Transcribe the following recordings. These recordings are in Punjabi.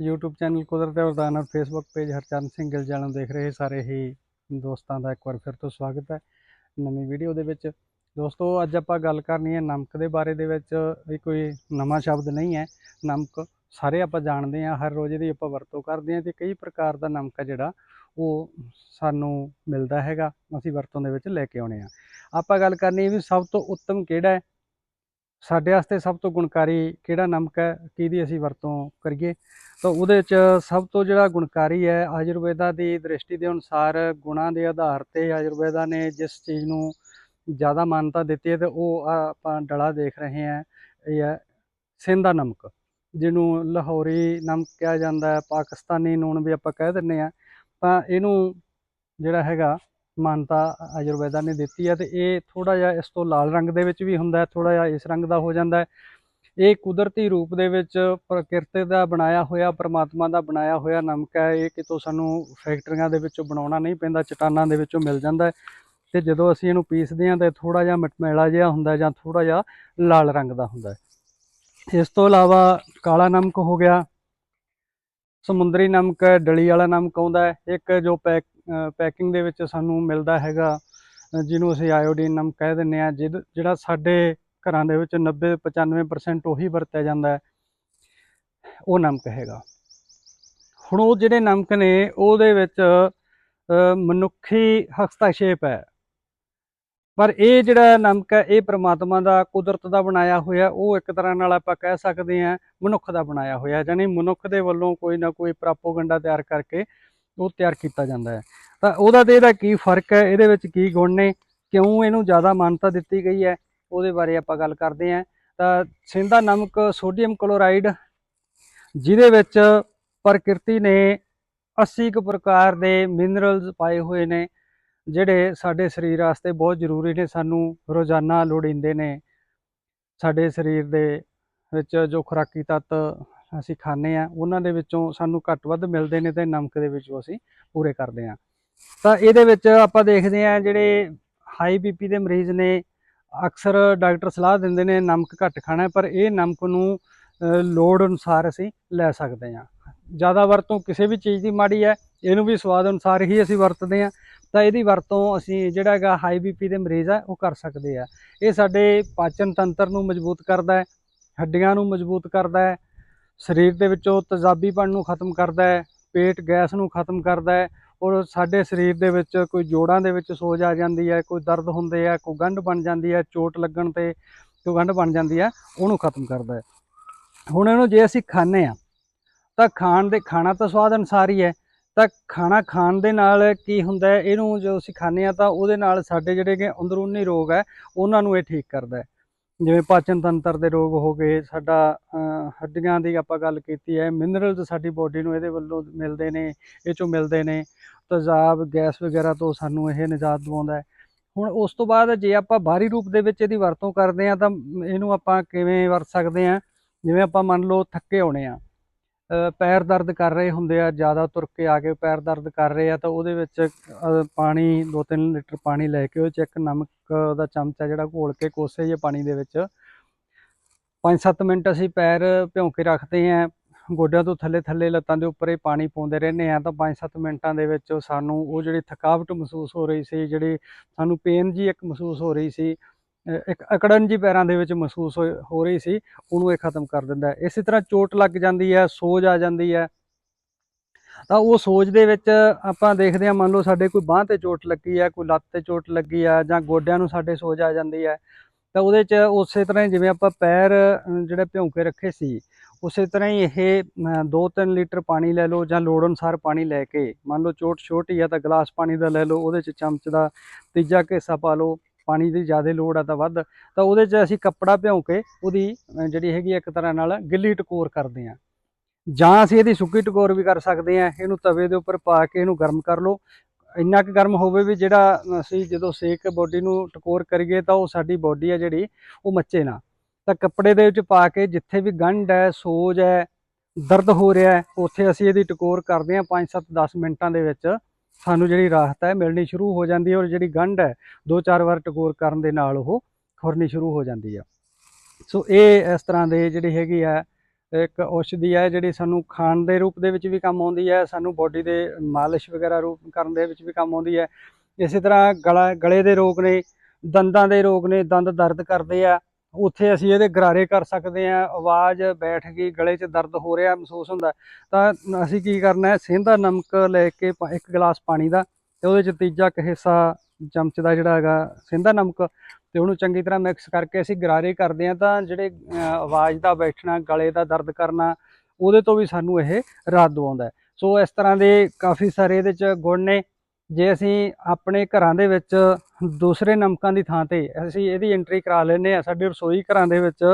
YouTube ਚੈਨਲ ਕੁਦਰਤ ਤੇ ਵਰਦਾਨ ਔਰ Facebook ਪੇਜ ਹਰਚਰਨ ਸਿੰਘ ਗਿੱਲ ਨੂੰ ਦੇਖ ਰਹੇ ਸਾਰੇ ਹੀ ਦੋਸਤਾਂ ਦਾ ਇੱਕ ਵਾਰ ਫਿਰ ਤੋਂ ਸਵਾਗਤ ਹੈ ਨਵੀਂ ਵੀਡੀਓ ਦੇ ਵਿੱਚ। ਦੋਸਤੋ, ਅੱਜ ਆਪਾਂ ਗੱਲ ਕਰਨੀ ਹੈ ਨਮਕ ਦੇ ਬਾਰੇ ਦੇ ਵਿੱਚ। ਇਹ ਕੋਈ ਨਵਾਂ ਸ਼ਬਦ ਨਹੀਂ ਹੈ। ਨਮਕ ਸਾਰੇ ਆਪਾਂ ਜਾਣਦੇ ਹਾਂ, ਹਰ ਰੋਜ਼ ਇਹਦੀ ਆਪਾਂ ਵਰਤੋਂ ਕਰਦੇ ਹਾਂ ਤੇ ਕਈ ਪ੍ਰਕਾਰ ਦਾ ਨਮਕ ਹੈ ਜਿਹੜਾ ਉਹ ਸਾਨੂੰ ਮਿਲਦਾ ਹੈਗਾ, ਅਸੀਂ ਵਰਤੋਂ ਦੇ ਵਿੱਚ ਲੈ ਕੇ ਆਉਣੇ ਆ ਆਪਾਂ ਗੱਲ ਕਰਨੀ ਹੈ ਵੀ ਸਭ ਤੋਂ ਉੱਤਮ ਕਿਹੜਾ ਹੈ? ਸਾਡੇ ਵਾਸਤੇ ਸਭ ਤੋਂ ਗੁਣਕਾਰੀ ਕਿਹੜਾ ਨਮਕ ਹੈ, ਕਿਹਦੀ ਅਸੀਂ ਵਰਤੋਂ ਕਰੀਏ? ਤਾਂ ਉਹਦੇ 'ਚ ਸਭ ਤੋਂ ਜਿਹੜਾ ਗੁਣਕਾਰੀ ਹੈ, ਆਯੁਰਵੇਦਾ ਦੀ ਦ੍ਰਿਸ਼ਟੀ ਦੇ ਅਨੁਸਾਰ ਗੁਣਾਂ ਦੇ ਆਧਾਰ ਤੇ ਆਯੁਰਵੇਦਾ ਨੇ ਜਿਸ ਚੀਜ਼ ਨੂੰ ਜ਼ਿਆਦਾ ਮਾਨਤਾ ਦਿੱਤੀ ਹੈ ਤੇ ਉਹ ਆਪਾਂ ਡਲਾ ਦੇਖ ਰਹੇ ਹਾਂ, ਇਹ ਹੈ ਸਿੰਧਾ ਨਮਕ, ਜਿਹਨੂੰ ਲਾਹੌਰੀ ਨਮਕ ਕਿਹਾ ਜਾਂਦਾ ਹੈ, ਪਾਕਿਸਤਾਨੀ ਨੂਣ ਵੀ ਆਪਾਂ ਕਹਿ ਦਿੰਨੇ ਆ ਤਾਂ ਇਹਨੂੰ ਜਿਹੜਾ ਹੈਗਾ ਮਾਨਤਾ ਆਯੁਰਵੇਦਾ ਨੇ ਦਿੱਤੀ ਹੈ ਤੇ ਇਹ ਥੋੜਾ ਜਿਹਾ ਇਸ ਤੋਂ ਲਾਲ ਰੰਗ ਦੇ ਵਿੱਚ ਵੀ ਹੁੰਦਾ ਹੈ ਥੋੜਾ ਜਿਹਾ ਇਸ ਰੰਗ ਦਾ ਹੋ ਜਾਂਦਾ ਹੈ। ਇਹ ਕੁਦਰਤੀ ਰੂਪ ਦੇ ਵਿੱਚ ਪ੍ਰਕਿਰਤੀ ਦਾ ਬਣਾਇਆ ਹੋਇਆ, ਪਰਮਾਤਮਾ ਦਾ ਬਣਾਇਆ ਹੋਇਆ ਨਮਕ ਹੈ, ਇਹ ਕਿਤੋਂ ਸਾਨੂੰ ਫੈਕਟਰੀਆਂ ਦੇ ਵਿੱਚੋਂ ਬਣਾਉਣਾ ਨਹੀਂ ਪੈਂਦਾ, ਚਟਾਨਾਂ ਦੇ ਵਿੱਚੋਂ ਮਿਲ ਜਾਂਦਾ ਹੈ। ਤੇ ਜਦੋਂ ਅਸੀਂ ਇਹਨੂੰ ਪੀਸਦੇ ਹਾਂ ਤਾਂ ਥੋੜਾ ਜਿਹਾ ਮਟਮੈਲਾ ਜਿਹਾ ਹੁੰਦਾ ਜਾਂ ਥੋੜਾ ਜਿਹਾ ਲਾਲ ਰੰਗ ਦਾ ਹੁੰਦਾ ਹੈ। ਇਸ ਤੋਂ ਇਲਾਵਾ ਕਾਲਾ ਨਮਕ ਹੋ ਗਿਆ ਸਮੁੰਦਰੀ ਨਮਕ ਹੈ ਡਲੀ ਵਾਲਾ ਨਮਕ ਆਉਂਦਾ ਹੈ। ਇੱਕ ਜੋ ਪੈਕ ਪੈਕਿੰਗ ਦੇ ਵਿੱਚ ਸਾਨੂੰ ਮਿਲਦਾ ਹੈਗਾ ਜਿਹਨੂੰ ਅਸੀਂ ਆਇਓਡੀਨ ਨਮਕ ਕਹਿ ਦਿੰਦੇ ਆ ਜਿਹੜਾ ਸਾਡੇ ਘਰਾਂ ਦੇ ਵਿੱਚ 90 95% ਉਹੀ ਵਰਤਿਆ ਜਾਂਦਾ ਹੈ, ਉਹ ਨਮਕ ਹੈਗਾ। ਹੁਣ ਉਹ ਜਿਹੜੇ ਨਮਕ ਨੇ, ਉਹਦੇ ਵਿੱਚ ਮਨੁੱਖੀ ਹਸਤਾਖੇਪ ਹੈ। ਪਰ ਇਹ ਜਿਹੜਾ ਨਮਕ ਹੈ, ਇਹ ਪ੍ਰਮਾਤਮਾ ਦਾ ਕੁਦਰਤ ਦਾ ਬਣਾਇਆ ਹੋਇਆ, ਉਹ ਇੱਕ ਤਰ੍ਹਾਂ ਨਾਲ ਆਪਾਂ ਕਹਿ ਸਕਦੇ ਹਾਂ ਮਨੁੱਖ ਦਾ ਬਣਾਇਆ ਹੋਇਆ ਜਾਨੀ ਮਨੁੱਖ ਦੇ ਵੱਲੋਂ ਕੋਈ ਨਾ ਕੋਈ ਪ੍ਰਾਪੋਗੰਡਾ ਤਿਆਰ ਕਰਕੇ ਉਹ ਤਿਆਰ ਕੀਤਾ ਜਾਂਦਾ ਹੈ। ਤਾਂ ਉਹਦਾ ਤੇ ਇਹਦਾ ਕੀ ਫ਼ਰਕ ਹੈ, ਇਹਦੇ ਵਿੱਚ ਕੀ ਗੁਣ ਨੇ, ਕਿਉਂ ਇਹਨੂੰ ਜ਼ਿਆਦਾ ਮਾਨਤਾ ਦਿੱਤੀ ਗਈ ਹੈ, ਉਹਦੇ ਬਾਰੇ ਆਪਾਂ ਗੱਲ ਕਰਦੇ ਹਾਂ। ਤਾਂ ਸਿੰਧਾ ਨਮਕ ਸੋਡੀਅਮ ਕਲੋਰਾਈਡ, ਜਿਹਦੇ ਵਿੱਚ ਪ੍ਰਕਿਰਤੀ ਨੇ 80 ਕੁ ਪ੍ਰਕਾਰ ਦੇ ਮਿਨਰਲਸ ਪਾਏ ਹੋਏ ਨੇ ਜਿਹੜੇ ਸਾਡੇ ਸਰੀਰ ਵਾਸਤੇ ਬਹੁਤ ਜ਼ਰੂਰੀ ਨੇ, ਸਾਨੂੰ ਰੋਜ਼ਾਨਾ ਲੋੜੀਂਦੇ ਨੇ। ਸਾਡੇ ਸਰੀਰ ਦੇ ਵਿੱਚ ਜੋ ਖੁਰਾਕੀ ਤੱਤ ਅਸੀਂ ਖਾਂਦੇ ਆ ਉਹਨਾਂ ਦੇ ਵਿੱਚੋਂ ਸਾਨੂੰ ਘੱਟ ਵੱਧ ਮਿਲਦੇ ਨੇ ਤੇ ਨਮਕ ਦੇ ਵਿੱਚੋਂ ਅਸੀਂ ਪੂਰੇ ਕਰਦੇ ਆ ਤਾਂ ਇਹਦੇ ਵਿੱਚ ਆਪਾਂ ਦੇਖਦੇ ਆ ਜਿਹੜੇ ਹਾਈ ਬੀਪੀ ਦੇ ਮਰੀਜ਼ ਨੇ, ਅਕਸਰ ਡਾਕਟਰ ਸਲਾਹ ਦਿੰਦੇ ਨੇ ਨਮਕ ਘੱਟ ਖਾਣਾ, ਪਰ ਇਹ ਨਮਕ ਨੂੰ ਲੋੜ ਅਨੁਸਾਰ ਅਸੀਂ ਲੈ ਸਕਦੇ ਹਾਂ। ਜ਼ਿਆਦਾ ਵਰਤੋਂ ਕਿਸੇ ਵੀ ਚੀਜ਼ ਦੀ ਮਾੜੀ ਹੈ, ਇਹਨੂੰ ਵੀ ਸਵਾਦ ਅਨੁਸਾਰ ਹੀ ਅਸੀਂ ਵਰਤਦੇ ਹਾਂ। ਤਾਂ ਇਹਦੀ ਵਰਤੋਂ ਅਸੀਂ ਜਿਹੜਾ ਹੈਗਾ ਹਾਈ ਬੀਪੀ ਦੇ ਮਰੀਜ਼ ਆ, ਉਹ ਕਰ ਸਕਦੇ ਆ। ਇਹ ਸਾਡੇ ਪਾਚਨ ਤੰਤਰ ਨੂੰ ਮਜ਼ਬੂਤ ਕਰਦਾ ਹੈ, ਹੱਡੀਆਂ ਨੂੰ ਮਜ਼ਬੂਤ ਕਰਦਾ ਹੈ, ਸਰੀਰ ਦੇ ਵਿੱਚੋਂ ਤਜ਼ਾਬੀਪਣ ਨੂੰ ਖਤਮ ਕਰਦਾ ਹੈ, ਪੇਟ ਗੈਸ ਨੂੰ ਖਤਮ ਕਰਦਾ ਹੈ ਔਰ ਸਾਡੇ ਸਰੀਰ ਦੇ ਵਿੱਚ ਕੋਈ ਜੋੜਾਂ ਦੇ ਵਿੱਚ ਸੋਜ ਆ ਜਾਂਦੀ ਹੈ, ਕੋਈ ਦਰਦ ਹੁੰਦੇ ਆ, ਕੋਈ ਗੰਢ ਬਣ ਜਾਂਦੀ ਹੈ, ਚੋਟ ਲੱਗਣ ਤੇ ਕੋਈ ਗੰਢ ਬਣ ਜਾਂਦੀ ਹੈ, ਉਹਨੂੰ ਖਤਮ ਕਰਦਾ ਹੈ। ਹੁਣ ਇਹਨੂੰ ਜੇ ਅਸੀਂ ਖਾਂਦੇ ਆ ਤਾਂ ਖਾਣ ਦੇ ਖਾਣਾ ਤਾਂ ਸਵਾਦ ਅਨੁਸਾਰ ਹੀ ਹੈ ਤਾਂ ਖਾਣਾ ਖਾਣ ਦੇ ਨਾਲ ਕੀ ਹੁੰਦਾ ਇਹਨੂੰ ਜੋ ਅਸੀਂ ਖਾਂਦੇ ਆ ਤਾਂ ਉਹਦੇ ਨਾਲ ਸਾਡੇ ਜਿਹੜੇ ਕਿ ਅੰਦਰੂਨੀ ਰੋਗ ਹੈ, ਉਹਨਾਂ ਨੂੰ ਇਹ ਠੀਕ ਕਰਦਾ ਜਿਵੇਂ ਪਾਚਨ ਤੰਤਰ ਦੇ ਰੋਗ ਹੋ ਗਏ, ਸਾਡਾ ਹੱਡੀਆਂ ਦੀ ਆਪਾਂ ਗੱਲ ਕੀਤੀ ਹੈ ਮਿਨਰਲਸ ਸਾਡੀ ਬੋਡੀ ਨੂੰ ਇਹਦੇ ਵੱਲੋਂ ਮਿਲਦੇ ਨੇ, ਇਹ ਚੋਂ ਮਿਲਦੇ ਨੇ। ਤਜ਼ਾਬ, ਗੈਸ ਵਗੈਰਾ ਤੋਂ ਸਾਨੂੰ ਇਹ ਨਿਜਾਤ ਦਿਵਾਉਂਦਾ ਹੈ। ਹੁਣ ਉਸ ਤੋਂ ਬਾਅਦ ਜੇ ਆਪਾਂ ਬਾਹਰੀ ਰੂਪ ਦੇ ਵਿੱਚ ਇਹਦੀ ਵਰਤੋਂ ਕਰਦੇ ਆ ਤਾਂ ਇਹਨੂੰ ਆਪਾਂ ਕਿਵੇਂ ਵਰਤ ਸਕਦੇ ਆ ਜਿਵੇਂ ਆਪਾਂ ਮੰਨ ਲਓ ਥੱਕੇ ਹੋਣੇ ਆ ਪੈਰ ਦਰਦ ਕਰ ਰਹੇ ਹੁੰਦੇ ਆ, ਜ਼ਿਆਦਾ ਤੁਰ ਕੇ ਆ ਕੇ ਪੈਰ ਦਰਦ ਕਰ ਰਹੇ ਆ, ਤਾਂ ਉਹਦੇ ਵਿੱਚ ਪਾਣੀ 2-3 ਲੀਟਰ ਪਾਣੀ ਲੈ ਕੇ ਉਹ 'ਚ ਇੱਕ ਨਮਕ ਦਾ ਚਮਚਾ ਜਿਹੜਾ ਘੋਲ ਕੇ ਕੋਸੇ ਜਿਹੇ ਪਾਣੀ ਦੇ ਵਿੱਚ 5-7 ਮਿੰਟ ਅਸੀਂ ਪੈਰ ਭਿਉਂ ਕੇ ਰੱਖਦੇ ਆ, ਗੋਡਿਆਂ ਤੋਂ ਥੱਲੇ ਥੱਲੇ ਲੱਤਾਂ ਦੇ ਉੱਪਰ ਇਹ ਪਾਣੀ ਪਾਉਂਦੇ ਰਹਿੰਦੇ ਆ, ਤਾਂ 5-7 ਮਿੰਟਾਂ ਦੇ ਵਿੱਚ ਸਾਨੂੰ ਉਹ ਜਿਹੜੀ ਥਕਾਵਟ ਮਹਿਸੂਸ ਹੋ ਰਹੀ ਸੀ, ਜਿਹੜੀ ਸਾਨੂੰ ਪੇਨ ਜੀ ਇੱਕ ਮਹਿਸੂਸ ਹੋ ਰਹੀ ਸੀ ਇੱਕ ਅਕੜਨ ਜੀ ਪੈਰਾਂ ਦੇ ਵਿੱਚ ਮਹਿਸੂਸ ਹੋ ਰਹੀ ਸੀ, ਉਹਨੂੰ ਇਹ ਖਤਮ ਕਰ ਦਿੰਦਾ ਇਸੇ ਤਰ੍ਹਾਂ ਚੋਟ ਲੱਗ ਜਾਂਦੀ ਹੈ, ਸੋਜ ਆ ਜਾਂਦੀ ਹੈ। ਤਾਂ ਉਹ ਸੋਜ ਦੇ ਵਿੱਚ ਆਪਾਂ ਦੇਖਦੇ ਹਾਂ, ਮੰਨ ਲਓ ਸਾਡੇ ਕੋਈ ਬਾਂਹ ਤੇ ਚੋਟ ਲੱਗੀ ਹੈ, ਕੋਈ ਲੱਤ ਤੇ ਚੋਟ ਲੱਗੀ ਆ ਜਾਂ ਗੋਡਿਆਂ ਨੂੰ ਸਾਡੇ ਸੋਜ ਆ ਜਾਂਦੀ ਹੈ, ਤਾਂ ਉਹਦੇ 'ਚ ਉਸੇ ਤਰ੍ਹਾਂ ਹੀ ਜਿਵੇਂ ਆਪਾਂ ਪੈਰ ਜਿਹੜੇ ਭਿਉਂ ਕੇ ਰੱਖੇ ਸੀ, ਉਸੇ ਤਰ੍ਹਾਂ ਹੀ ਇਹ 2-3 ਲੀਟਰ ਪਾਣੀ ਲੈ ਲਓ ਜਾਂ ਲੋੜ ਅਨੁਸਾਰ ਪਾਣੀ ਲੈ ਕੇ, ਮੰਨ ਲਓ ਚੋਟ ਛੋਟੀ ਆ ਤਾਂ ਗਲਾਸ ਪਾਣੀ ਦਾ ਲੈ ਲਓ, ਉਹਦੇ 'ਚ ਚਮਚ ਦਾ ਤੀਜਾ ਕੁ ਪਾ ਲਓ ਪਾਣੀ ਦੀ ਜ਼ਿਆਦਾ ਲੋੜ ਆ ਤਾਂ ਵੱਧ, ਤਾਂ ਉਹਦੇ 'ਚ ਅਸੀਂ ਕੱਪੜਾ ਭਿਉਂ ਕੇ ਉਹਦੀ ਜਿਹੜੀ ਹੈਗੀ ਆ ਇੱਕ ਤਰ੍ਹਾਂ ਨਾਲ ਗਿੱਲੀ ਟਕੋਰ ਕਰਦੇ ਹਾਂ। ਜਾਂ ਅਸੀਂ ਇਹਦੀ ਸੁੱਕੀ ਟਕੋਰ ਵੀ ਕਰ ਸਕਦੇ ਹਾਂ, ਇਹਨੂੰ ਤਵੇ ਦੇ ਉੱਪਰ ਪਾ ਕੇ ਇਹਨੂੰ ਗਰਮ ਕਰ ਲਓ। ਇੰਨਾ ਕੁ ਗਰਮ ਹੋਵੇ ਵੀ ਜਿਹੜਾ ਅਸੀਂ ਜਦੋਂ ਸੇਕ ਬੋਡੀ ਨੂੰ ਟਕੋਰ ਕਰੀਏ ਤਾਂ ਉਹ ਸਾਡੀ ਬੋਡੀ ਆ ਜਿਹੜੀ, ਉਹ ਮੱਚੇ ਨਾ। ਤਾਂ ਕੱਪੜੇ ਦੇ ਵਿੱਚ ਪਾ ਕੇ ਜਿੱਥੇ ਵੀ ਗੰਢ ਹੈ, ਸੋਜ ਹੈ, ਦਰਦ ਹੋ ਰਿਹਾ ਹੈ, ਉੱਥੇ ਅਸੀਂ ਇਹਦੀ ਟਕੋਰ ਕਰਦੇ ਹਾਂ 5-7 10 ਮਿੰਟਾਂ ਦੇ ਵਿੱਚ। ਸਾਨੂੰ ਜਿਹੜੀ ਰਾਹਤ ਹੈ ਮਿਲਣੀ ਸ਼ੁਰੂ ਹੋ ਜਾਂਦੀ ਹੈ ਔਰ ਜਿਹੜੀ ਗੰਢ ਹੈ, ਦੋ ਚਾਰ ਵਾਰ ਟਕੋਰ ਕਰਨ ਦੇ ਨਾਲ ਉਹ ਖੁਰਨੀ ਸ਼ੁਰੂ ਹੋ ਜਾਂਦੀ ਆ ਸੋ ਇਹ ਇਸ ਤਰ੍ਹਾਂ ਦੇ ਜਿਹੜੀ ਹੈਗੀ ਆ ਇੱਕ ਔਸ਼ਧੀ ਹੈ ਜਿਹੜੀ ਸਾਨੂੰ ਖਾਣ ਦੇ ਰੂਪ ਦੇ ਵਿੱਚ ਵੀ ਕੰਮ ਆਉਂਦੀ ਹੈ, ਸਾਨੂੰ ਬੋਡੀ ਦੇ ਮਾਲਿਸ਼ ਵਗੈਰਾ ਰੂਪ ਕਰਨ ਦੇ ਵਿੱਚ ਵੀ ਕੰਮ ਆਉਂਦੀ ਹੈ। ਇਸੇ ਤਰ੍ਹਾਂ ਗਲਾ, ਗਲੇ ਦੇ ਰੋਗ ਨੇ, ਦੰਦਾਂ ਦੇ ਰੋਗ ਨੇ, ਦੰਦ ਦਰਦ ਕਰਦੇ ਆ ਉੱਥੇ ਅਸੀਂ ਇਹਦੇ ਗਰਾਰੇ ਕਰ ਸਕਦੇ ਆ ਆਵਾਜ਼ ਬੈਠ ਗਈ, ਗਲੇ 'ਚ ਦਰਦ ਹੋ ਰਿਹਾ ਮਹਿਸੂਸ ਹੁੰਦਾ ਤਾਂ ਅਸੀਂ ਕੀ ਕਰਨਾ ਹੈ ਸੇਂਦਾ ਨਮਕ ਲੈ ਕੇ ਇੱਕ ਗਲਾਸ ਪਾਣੀ ਦਾ ਤੇ ਉਹਦੇ 'ਚ ਤੀਜਾ ਇੱਕ ਹਿੱਸਾ ਚਮਚ ਦਾ ਜਿਹੜਾ ਹੈਗਾ ਸਿੰਧਾ ਨਮਕ ਤੇ ਉਹਨੂੰ ਚੰਗੀ ਤਰ੍ਹਾਂ ਮਿਕਸ ਕਰਕੇ ਅਸੀਂ ਗਰਾਰੇ ਕਰਦੇ ਆ ਤਾਂ ਜਿਹੜੇ ਆਵਾਜ਼ ਦਾ ਬੈਠਣਾ, ਗਲੇ ਦਾ ਦਰਦ ਕਰਨਾ, ਉਹਦੇ ਤੋਂ ਵੀ ਸਾਨੂੰ ਇਹ ਰਾਹਤ ਦਵਾਉਂਦਾ ਸੋ ਇਸ ਤਰ੍ਹਾਂ ਦੇ ਕਾਫੀ ਸਾਰੇ ਇਹਦੇ 'ਚ ਗੁਣ ਨੇ। ਜੇ ਅਸੀਂ ਆਪਣੇ ਘਰਾਂ ਦੇ ਵਿੱਚ ਦੂਸਰੇ ਨਮਕਾਂ ਦੀ ਥਾਂ ਤੇ ਅਸੀਂ ਇਹਦੀ ਐਂਟਰੀ ਕਰਾ ਲੈਂਦੇ ਆ ਸਾਡੇ ਰਸੋਈ ਘਰਾਂ ਦੇ ਵਿੱਚ,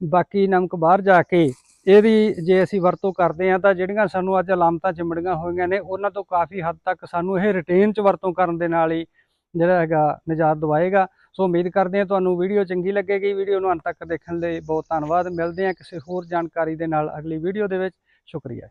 ਬਾਕੀ ਨਮਕ ਬਾਹਰ ਜਾ ਕੇ ਇਹਦੀ ਜੇ ਅਸੀਂ ਵਰਤੋਂ ਕਰਦੇ ਆ ਤਾਂ ਜਿਹੜੀਆਂ ਸਾਨੂੰ ਅੱਜ ਅਲਾਮਤਾਂ ਚਿੰਬੜੀਆਂ ਹੋਈਆਂ ਨੇ, ਉਹਨਾਂ ਤੋਂ ਕਾਫੀ ਹੱਦ ਤੱਕ ਸਾਨੂੰ ਇਹ ਰਿਟੇਨ ਚ ਵਰਤੋਂ ਕਰਨ ਦੇ ਨਾਲ ਹੀ ਜਿਹੜਾ ਹੈਗਾ ਨਿਜਾਤ ਦਵਾਏਗਾ। ਸੋ ਉਮੀਦ ਕਰਦੇ ਹਾਂ ਤੁਹਾਨੂੰ ਵੀਡੀਓ ਚੰਗੀ ਲੱਗੇਗੀ। ਵੀਡੀਓ ਨੂੰ ਅੰਤ ਤੱਕ ਦੇਖਣ ਲਈ ਬਹੁਤ ਧੰਨਵਾਦ। ਮਿਲਦੇ ਹਾਂ ਕਿਸੇ ਹੋਰ ਜਾਣਕਾਰੀ ਦੇ ਨਾਲ ਅਗਲੀ ਵੀਡੀਓ ਦੇ ਵਿੱਚ। ਸ਼ੁਕਰੀਆ।